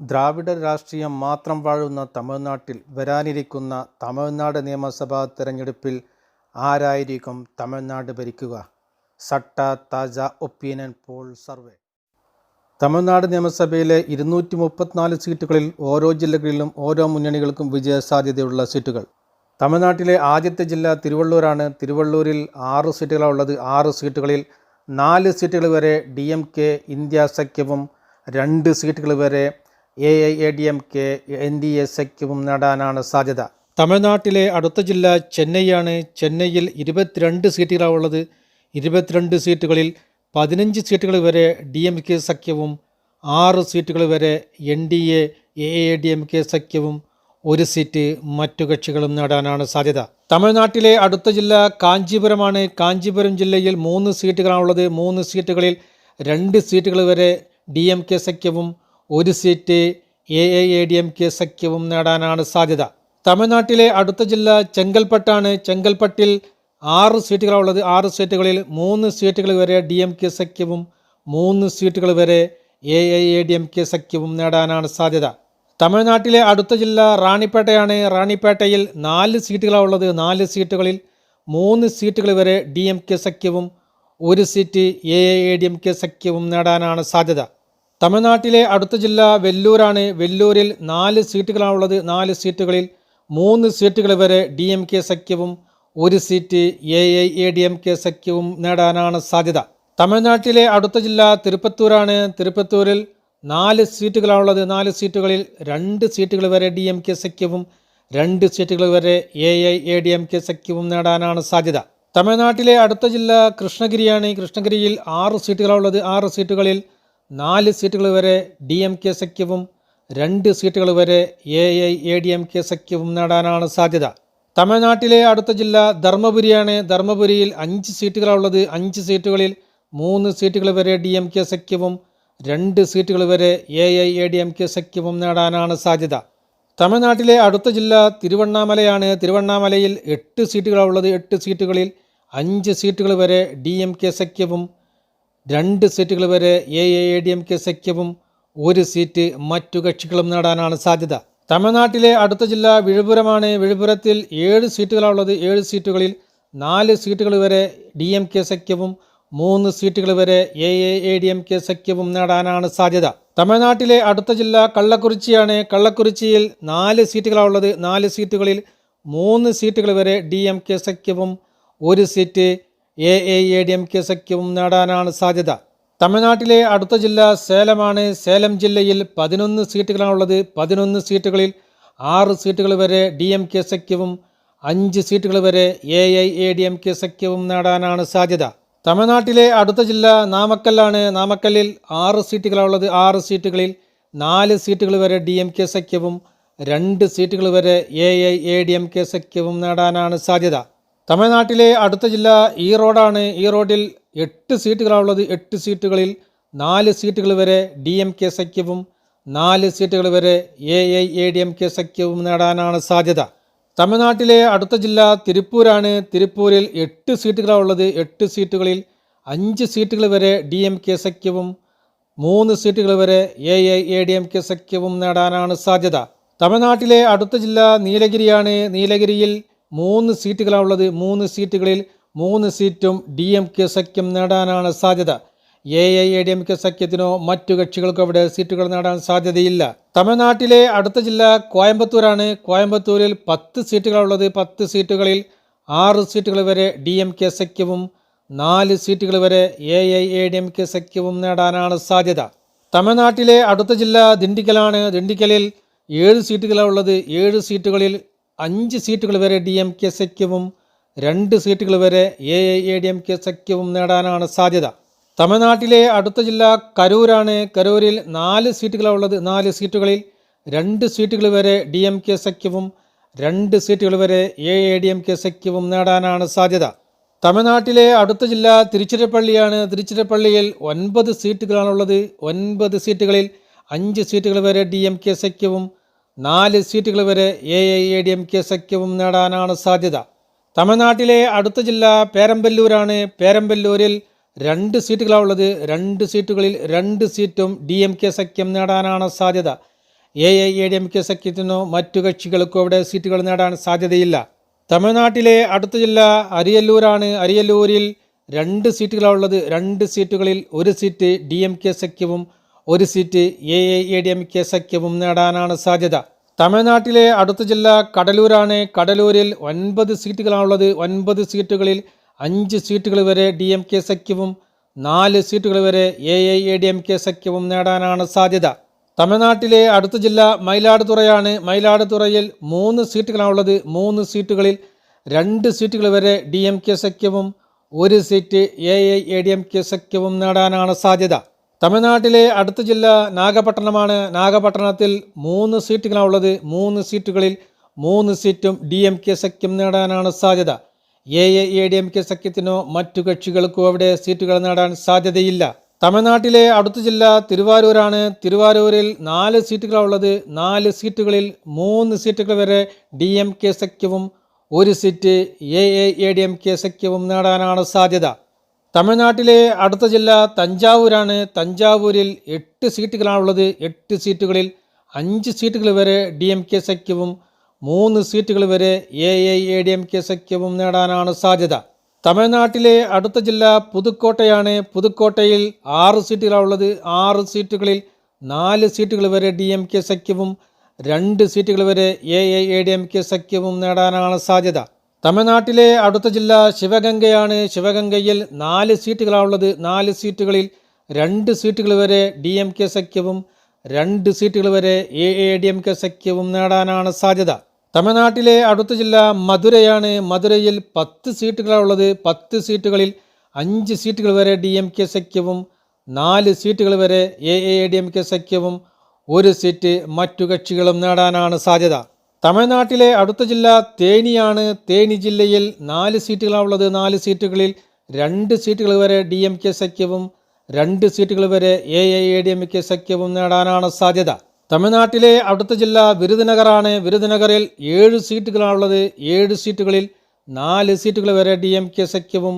ദ്രാവിഡ രാഷ്ട്രീയം മാത്രം വാഴുന്ന തമിഴ്നാട്ടിൽ വരാനിരിക്കുന്ന തമിഴ്നാട് നിയമസഭാ തെരഞ്ഞെടുപ്പിൽ ആരായിരിക്കും തമിഴ്നാട് ഭരിക്കുക? സട്ട താജ ഒപ്പീനിയൻ പോൾ സർവേ. തമിഴ്നാട് നിയമസഭയിലെ ഇരുന്നൂറ്റി മുപ്പത്തിനാല് സീറ്റുകളിൽ ഓരോ ജില്ലകളിലും ഓരോ മുന്നണികൾക്കും വിജയസാധ്യതയുള്ള സീറ്റുകൾ. തമിഴ്നാട്ടിലെ ആദ്യത്തെ ജില്ല തിരുവള്ളൂരാണ്. തിരുവള്ളൂരിൽ ആറ് സീറ്റുകളാണ് ഉള്ളത്. ആറ് സീറ്റുകളിൽ നാല് സീറ്റുകൾ വരെ ഡി ഇന്ത്യ സഖ്യവും രണ്ട് സീറ്റുകൾ വരെ A I A D M K N D A സഖ്യവും നേടാനാണ് സാധ്യത. തമിഴ്നാട്ടിലെ അടുത്ത ജില്ല ചെന്നൈയാണ്. ചെന്നൈയിൽ ഇരുപത്തിരണ്ട് സീറ്റുകളാണ് ഉള്ളത്. ഇരുപത്തിരണ്ട് സീറ്റുകളിൽ പതിനഞ്ച് സീറ്റുകൾ വരെ ഡി എം കെ സഖ്യവും ആറ് സീറ്റുകൾ വരെ N D A A D M K സഖ്യവും ഒരു സീറ്റ് മറ്റു കക്ഷികളും നേടാനാണ് സാധ്യത. തമിഴ്നാട്ടിലെ അടുത്ത ജില്ല കാഞ്ചീപുരമാണ്. കാഞ്ചീപുരം ജില്ലയിൽ മൂന്ന് സീറ്റുകളാണുള്ളത് മൂന്ന് സീറ്റുകളിൽ രണ്ട് സീറ്റുകൾ വരെ ഡി എം കെ സഖ്യവും ഒരു seat A A A D M K സഖ്യവും നേടാനാണ് സാധ്യത. തമിഴ്നാട്ടിലെ അടുത്ത ജില്ല ചെങ്കൽപ്പട്ടാണ്. ചെങ്കൽപ്പട്ടിൽ ആറ് സീറ്റുകളുള്ളത് ആറ് സീറ്റുകളിൽ മൂന്ന് സീറ്റുകൾ വരെ ഡി എം കെ സഖ്യവും മൂന്ന് സീറ്റുകൾ വരെ A A A D M K സഖ്യവും നേടാനാണ് സാധ്യത. തമിഴ്നാട്ടിലെ അടുത്ത ജില്ല റാണിപ്പേട്ടയാണ്. റാണിപ്പേട്ടയിൽ നാല് സീറ്റുകളാണുള്ളത്. നാല് സീറ്റുകളിൽ മൂന്ന് സീറ്റുകൾ വരെ ഡി എം കെ സഖ്യവും ഒരു seat A A D M K സഖ്യവും നേടാനാണ് സാധ്യത. തമിഴ്നാട്ടിലെ അടുത്ത ജില്ല വെല്ലൂരാണ്. വെല്ലൂരിൽ നാല് സീറ്റുകളാണുള്ളത്. നാല് സീറ്റുകളിൽ മൂന്ന് സീറ്റുകൾ വരെ ഡി എം കെ സഖ്യവും ഒരു seat A I A D M K സഖ്യവും നേടാനാണ് സാധ്യത. തമിഴ്നാട്ടിലെ അടുത്ത ജില്ല തിരുപ്പത്തൂരാണ്. തിരുപ്പത്തൂരിൽ നാല് സീറ്റുകളാണുള്ളത്. നാല് സീറ്റുകളിൽ രണ്ട് സീറ്റുകൾ വരെ ഡി എം കെ സഖ്യവും രണ്ട് സീറ്റുകൾ വരെ A I A D M K സഖ്യവും നേടാനാണ് സാധ്യത. തമിഴ്നാട്ടിലെ അടുത്ത ജില്ല കൃഷ്ണഗിരിയാണ്. കൃഷ്ണഗിരിയിൽ ആറ് സീറ്റുകളാണുള്ളത്. ആറ് സീറ്റുകളിൽ നാല് സീറ്റുകൾ വരെ ഡി എം കെ സഖ്യവും രണ്ട് സീറ്റുകൾ വരെ A I A D M K സഖ്യവും നേടാനാണ് സാധ്യത. തമിഴ്നാട്ടിലെ അടുത്ത ജില്ല ധർമ്മപുരിയാണ്. ധർമ്മപുരിയിൽ അഞ്ച് സീറ്റുകളുള്ളത് അഞ്ച് സീറ്റുകളിൽ മൂന്ന് സീറ്റുകൾ വരെ ഡി എം കെ സഖ്യവും രണ്ട് സീറ്റുകൾ വരെ A I A D M K സഖ്യവും നേടാനാണ് സാധ്യത. തമിഴ്നാട്ടിലെ അടുത്ത ജില്ല തിരുവണ്ണാമലയാണ്. തിരുവണ്ണാമലയിൽ എട്ട് സീറ്റുകളുള്ളത് എട്ട് സീറ്റുകളിൽ അഞ്ച് സീറ്റുകൾ വരെ ഡി എം കെ സഖ്യവും രണ്ട് സീറ്റുകൾ വരെ A A D M K സഖ്യവും ഒരു സീറ്റ് മറ്റു കക്ഷികളും നേടാനാണ് സാധ്യത. തമിഴ്നാട്ടിലെ അടുത്ത ജില്ല വിഴുപുരമാണ്. വിഴുപുരത്തിൽ ഏഴ് സീറ്റുകളാണുള്ളത്. ഏഴ് സീറ്റുകളിൽ നാല് സീറ്റുകൾ വരെ ഡി എം കെ സഖ്യവും മൂന്ന് സീറ്റുകൾ വരെ A A D M K സഖ്യവും നേടാനാണ് സാധ്യത. തമിഴ്നാട്ടിലെ അടുത്ത ജില്ല കള്ളക്കുറിച്ചിയാണ്. കള്ളക്കുറിച്ചിയിൽ നാല് സീറ്റുകളാണുള്ളത്. നാല് സീറ്റുകളിൽ മൂന്ന് സീറ്റുകൾ വരെ ഡി എം കെ സഖ്യവും ഒരു seat A A A D M K സഖ്യവും നേടാനാണ് സാധ്യത. തമിഴ്നാട്ടിലെ അടുത്ത ജില്ല സേലമാണ്. സേലം ജില്ലയിൽ പതിനൊന്ന് സീറ്റുകളാണുള്ളത്. പതിനൊന്ന് സീറ്റുകളിൽ ആറ് സീറ്റുകൾ വരെ ഡി എം കെ സഖ്യവും അഞ്ച് സീറ്റുകൾ വരെ A I A D M K സഖ്യവും നേടാനാണ് സാധ്യത. തമിഴ്നാട്ടിലെ അടുത്ത ജില്ല നാമക്കല്ലാണ്. നാമക്കല്ലിൽ ആറ് സീറ്റുകളാണുള്ളത്. ആറ് സീറ്റുകളിൽ നാല് സീറ്റുകൾ വരെ ഡി എം കെ സഖ്യവും രണ്ട് സീറ്റുകൾ വരെ A I A D M K സഖ്യവും നേടാനാണ് സാധ്യത. തമിഴ്നാട്ടിലെ അടുത്ത ജില്ല ഈറോഡാണ് ഈറോഡിൽ എട്ട് സീറ്റുകളാണുള്ളത്. എട്ട് സീറ്റുകളിൽ നാല് സീറ്റുകൾ വരെ ഡി എം കെ സഖ്യവും നാല് സീറ്റുകൾ വരെ A I A D M K സഖ്യവും നേടാനാണ് സാധ്യത. തമിഴ്നാട്ടിലെ അടുത്ത ജില്ല തിരുപ്പൂരാണ്. തിരുപ്പൂരിൽ എട്ട് സീറ്റുകളാണുള്ളത്. എട്ട് സീറ്റുകളിൽ അഞ്ച് സീറ്റുകൾ വരെ ഡി എം കെ സഖ്യവും മൂന്ന് സീറ്റുകൾ വരെ A I A D M K സഖ്യവും നേടാനാണ് സാധ്യത. തമിഴ്നാട്ടിലെ അടുത്ത ജില്ല നീലഗിരിയാണ്. നീലഗിരിയിൽ മൂന്ന് സീറ്റുകളാണുള്ളത് മൂന്ന് സീറ്റുകളിൽ മൂന്ന് സീറ്റും ഡി എം കെ സഖ്യം നേടാനാണ് സാധ്യത. A I A D M K സഖ്യത്തിനോ മറ്റു കക്ഷികൾക്കോ അവിടെ സീറ്റുകൾ നേടാൻ സാധ്യതയില്ല. തമിഴ്നാട്ടിലെ അടുത്ത ജില്ല കോയമ്പത്തൂരാണ്. കോയമ്പത്തൂരിൽ പത്ത് സീറ്റുകളുള്ളത് പത്ത് സീറ്റുകളിൽ ആറ് സീറ്റുകൾ വരെ ഡി എം കെ സഖ്യവും നാല് സീറ്റുകൾ വരെ A I A D M K സഖ്യവും നേടാനാണ് സാധ്യത. തമിഴ്നാട്ടിലെ അടുത്ത ജില്ല ദിണ്ടിക്കലാണ്. ദിണ്ടിക്കലിൽ ഏഴ് സീറ്റുകളാണുള്ളത് ഏഴ് സീറ്റുകളിൽ അഞ്ച് സീറ്റുകൾ വരെ ഡി എം കെ സഖ്യവും രണ്ട് സീറ്റുകൾ വരെ A A D M K സഖ്യവും നേടാനാണ് സാധ്യത. തമിഴ്നാട്ടിലെ അടുത്ത ജില്ല കരൂരാണ്. കരൂരിൽ നാല് സീറ്റുകളാണുള്ളത് നാല് സീറ്റുകളിൽ രണ്ട് സീറ്റുകൾ വരെ ഡി എം കെ സഖ്യവും രണ്ട് സീറ്റുകൾ വരെ A A D M K സഖ്യവും നേടാനാണ് സാധ്യത. തമിഴ്നാട്ടിലെ അടുത്ത ജില്ല തിരുച്ചിറപ്പള്ളിയാണ് തിരുച്ചിറപ്പള്ളിയിൽ ഒൻപത് സീറ്റുകളാണുള്ളത് ഒൻപത് സീറ്റുകളിൽ അഞ്ച് സീറ്റുകൾ വരെ ഡി എം കെ സഖ്യവും നാല് സീറ്റുകൾ വരെ A I A D M K സഖ്യവും നേടാനാണ് സാധ്യത. തമിഴ്നാട്ടിലെ അടുത്ത ജില്ല പേരമ്പല്ലൂരാണ്. പേരമ്പല്ലൂരിൽ രണ്ട് സീറ്റുകളാണുള്ളത് രണ്ട് സീറ്റുകളിൽ രണ്ട് സീറ്റും ഡി എം കെ സഖ്യം നേടാനാണ് സാധ്യത. A I A D M K സഖ്യത്തിനോ മറ്റു കക്ഷികൾക്കോ അവിടെ സീറ്റുകൾ നേടാൻ സാധ്യതയില്ല. തമിഴ്നാട്ടിലെ അടുത്ത ജില്ല അരിയല്ലൂരാണ്. അരിയല്ലൂരിൽ രണ്ട് സീറ്റുകളാണുള്ളത് രണ്ട് സീറ്റുകളിൽ ഒരു സീറ്റ് ഡി എം കെ സഖ്യവും ഒരു seat A A D M K സഖ്യവും നേടാനാണ് സാധ്യത. തമിഴ്നാട്ടിലെ അടുത്ത ജില്ല കടലൂരാണ്. കടലൂരിൽ ഒൻപത് സീറ്റുകളാണുള്ളത്. ഒൻപത് സീറ്റുകളിൽ അഞ്ച് സീറ്റുകൾ വരെ ഡി എം കെ സഖ്യവും നാല് സീറ്റുകൾ വരെ A A D M K സഖ്യവും നേടാനാണ് സാധ്യത. തമിഴ്നാട്ടിലെ അടുത്ത ജില്ല മയിലാടുതുറയാണ്. മയിലാടുതുറയിൽ മൂന്ന് സീറ്റുകളാണുള്ളത്. മൂന്ന് സീറ്റുകളിൽ രണ്ട് സീറ്റുകൾ വരെ ഡി എം കെ സഖ്യവും ഒരു seat A A D M K സഖ്യവും നേടാനാണ് സാധ്യത. തമിഴ്നാട്ടിലെ അടുത്ത ജില്ല നാഗപട്ടണമാണ്. നാഗപട്ടണത്തിൽ മൂന്ന് സീറ്റുകളാണുള്ളത് മൂന്ന് സീറ്റുകളിൽ മൂന്ന് സീറ്റും ഡി എം കെ സഖ്യം നേടാനാണ് സാധ്യത. A A A D M K സഖ്യത്തിനോ മറ്റു കക്ഷികൾക്കോ അവിടെ സീറ്റുകൾ നേടാൻ സാധ്യതയില്ല. തമിഴ്നാട്ടിലെ അടുത്ത ജില്ല തിരുവാരൂരാണ്. തിരുവാരൂരിൽ നാല് സീറ്റുകളാണുള്ളത് നാല് സീറ്റുകളിൽ മൂന്ന് സീറ്റുകൾ വരെ ഡി എം കെ സഖ്യവും ഒരു seat A A A D M K സഖ്യവും നേടാനാണ് സാധ്യത. തമിഴ്നാട്ടിലെ അടുത്ത ജില്ല തഞ്ചാവൂരാണ്. തഞ്ചാവൂരിൽ എട്ട് സീറ്റുകളാണുള്ളത്. എട്ട് സീറ്റുകളിൽ അഞ്ച് സീറ്റുകൾ വരെ ഡി എം കെ സഖ്യവും മൂന്ന് സീറ്റുകൾ വരെ A I A D M K സഖ്യവും നേടാനാണ് സാധ്യത. തമിഴ്നാട്ടിലെ അടുത്ത ജില്ല പുതുക്കോട്ടയാണ്. പുതുക്കോട്ടയിൽ ആറ് സീറ്റുകളാണുള്ളത്. ആറ് സീറ്റുകളിൽ നാല് സീറ്റുകൾ വരെ ഡി എം കെ സഖ്യവും രണ്ട് സീറ്റുകൾ വരെ A I A D M K സഖ്യവും നേടാനാണ് സാധ്യത. തമിഴ്നാട്ടിലെ അടുത്ത ജില്ല ശിവഗംഗയാണ്. ശിവഗംഗയിൽ നാല് സീറ്റുകളാണുള്ളത്. നാല് സീറ്റുകളിൽ രണ്ട് സീറ്റുകൾ വരെ ഡി എം കെ സഖ്യവും രണ്ട് സീറ്റുകൾ വരെ A A D M K സഖ്യവും നേടാനാണ് സാധ്യത. തമിഴ്നാട്ടിലെ അടുത്ത ജില്ല മധുരയാണ്. മധുരയിൽ പത്ത് സീറ്റുകളാണുള്ളത്. പത്ത് സീറ്റുകളിൽ അഞ്ച് സീറ്റുകൾ വരെ ഡി എം കെ സഖ്യവും നാല് സീറ്റുകൾ വരെ A A D M K സഖ്യവും ഒരു സീറ്റ് മറ്റു കക്ഷികളും നേടാനാണ് സാധ്യത. തമിഴ്നാട്ടിലെ അടുത്ത ജില്ല തേനിയാണ്. തേനി ജില്ലയിൽ നാല് സീറ്റുകളാണുള്ളത് നാല് സീറ്റുകളിൽ രണ്ട് സീറ്റുകൾ വരെ ഡി എം കെ സഖ്യവും രണ്ട് സീറ്റുകൾ വരെ A I A D M K സഖ്യവും നേടാനാണ് സാധ്യത. തമിഴ്നാട്ടിലെ അടുത്ത ജില്ല വിരുദനഗറാണ്. വിരുദനഗറിൽ ഏഴ് സീറ്റുകളാണുള്ളത് ഏഴ് സീറ്റുകളിൽ നാല് സീറ്റുകൾ വരെ ഡി എം കെ സഖ്യവും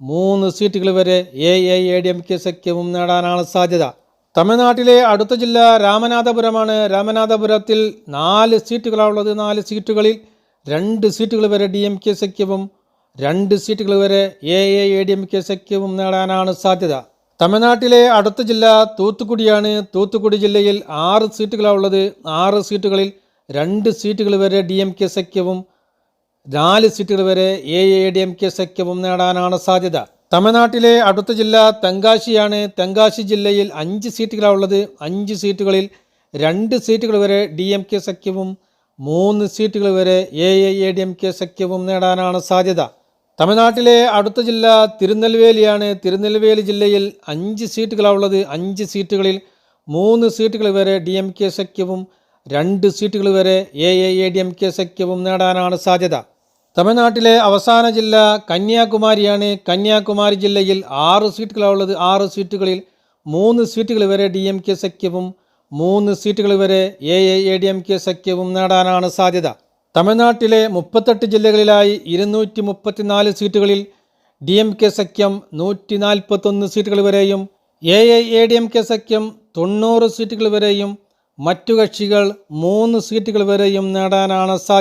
മൂന്ന് സീറ്റുകൾ വരെ A I A D M K സഖ്യവും നേടാനാണ് സാധ്യത. തമിഴ്നാട്ടിലെ അടുത്ത ജില്ല രാമനാഥപുരമാണ്. രാമനാഥപുരത്തിൽ നാല് സീറ്റുകളാണുള്ളത്. നാല് സീറ്റുകളിൽ രണ്ട് സീറ്റുകൾ വരെ ഡി എം കെ സഖ്യവും രണ്ട് സീറ്റുകൾ വരെ A A A D M K സഖ്യവും നേടാനാണ് സാധ്യത. തമിഴ്നാട്ടിലെ അടുത്ത ജില്ല തൂത്തുക്കുടിയാണ്. തൂത്തുക്കുടി ജില്ലയിൽ ആറ് സീറ്റുകളാണുള്ളത്. ആറ് സീറ്റുകളിൽ രണ്ട് സീറ്റുകൾ വരെ ഡി എം കെ സഖ്യവും നാല് സീറ്റുകൾ വരെ A A D M K സഖ്യവും നേടാനാണ് സാധ്യത. തമിഴ്നാട്ടിലെ അടുത്ത ജില്ല തെങ്കാശിയാണ്. തെങ്കാശി ജില്ലയിൽ അഞ്ച് സീറ്റുകളാണുള്ളത് അഞ്ച് സീറ്റുകളിൽ രണ്ട് സീറ്റുകൾ വരെ ഡി എം കെ സഖ്യവും മൂന്ന് സീറ്റുകൾ വരെ A A D M K സഖ്യവും നേടാനാണ് സാധ്യത. തമിഴ്നാട്ടിലെ അടുത്ത ജില്ല തിരുനെൽവേലിയാണ്. തിരുനെൽവേലി ജില്ലയിൽ അഞ്ച് സീറ്റുകളാണുള്ളത് അഞ്ച് സീറ്റുകളിൽ മൂന്ന് സീറ്റുകൾ വരെ ഡി എം കെ സഖ്യവും രണ്ട് സീറ്റുകൾ വരെ A A D M K സഖ്യവും നേടാനാണ് സാധ്യത. തമിഴ്നാട്ടിലെ അവസാന ജില്ല കന്യാകുമാരിയാണ്. കന്യാകുമാരി ജില്ലയിൽ ആറ് സീറ്റുകളാണുള്ളത്. ആറ് സീറ്റുകളിൽ മൂന്ന് സീറ്റുകൾ വരെ ഡി എം കെ സഖ്യവും മൂന്ന് സീറ്റുകൾ വരെ A A D M K സഖ്യവും നേടാനാണ് സാധ്യത. തമിഴ്നാട്ടിലെ മുപ്പത്തെട്ട് ജില്ലകളിലായി ഇരുന്നൂറ്റി മുപ്പത്തിനാല് സീറ്റുകളിൽ ഡി എം കെ സഖ്യം നൂറ്റി നാൽപ്പത്തൊന്ന് സീറ്റുകൾ വരെയും A A D M K സഖ്യം തൊണ്ണൂറ് സീറ്റുകൾ വരെയും മറ്റു കക്ഷികൾ മൂന്ന് സീറ്റുകൾ വരെയും നേടാനാണ് സാധ്യത.